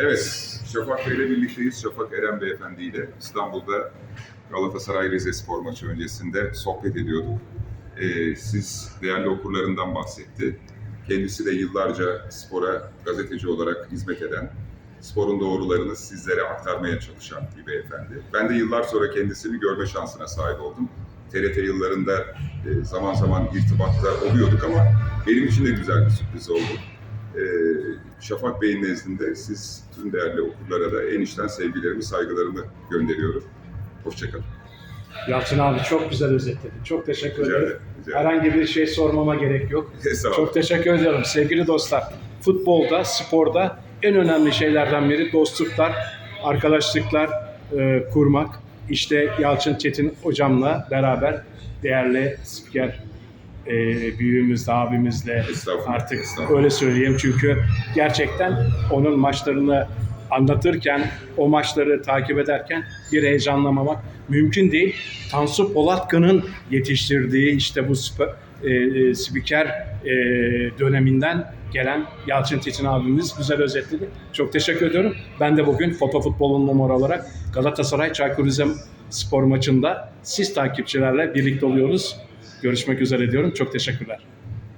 Evet, Şafak Bey ile birlikteyiz. Şafak Eren Beyefendi ile İstanbul'da Galatasaray Rizespor maçı öncesinde sohbet ediyorduk. Ee, siz değerli okurlarından bahsetti. Kendisi de yıllarca spora gazeteci olarak hizmet eden, sporun doğrularını sizlere aktarmaya çalışan bir beyefendi. Ben de yıllar sonra kendisini görme şansına sahip oldum. TRT yıllarında e, zaman zaman irtibatta oluyorduk ama benim için de güzel bir sürpriz oldu. Ee, Şafak Bey'in nezdinde siz tüm değerli okurlara da en içten sevgilerimi, saygılarımı gönderiyorum. Hoşçakalın. Yalçın abi çok güzel özetledin. Çok teşekkür Rica ederim. rica. Herhangi bir şey sormama gerek yok. Çok teşekkür ediyorum sevgili dostlar. Futbolda, sporda en önemli şeylerden biri dostluklar, arkadaşlıklar e, kurmak. İşte Yalçın Çetin hocamla beraber değerli spiker e, büyüğümüzle, abimizle Estağfurullah, artık estağfurullah. öyle söyleyeyim. Çünkü gerçekten onun maçlarını anlatırken, o maçları takip ederken bir heyecanlamamak mümkün değil. Tansu Polatkan'ın yetiştirdiği işte bu sp- e, e, spiker e, döneminden gelen Yalçın Çetin abimiz güzel özetledi. Çok teşekkür ediyorum. Ben de bugün Foto Futbol'un numara olarak Galatasaray Çaykur Rizespor maçında siz takipçilerle birlikte oluyoruz. Görüşmek üzere diyorum. Çok teşekkürler.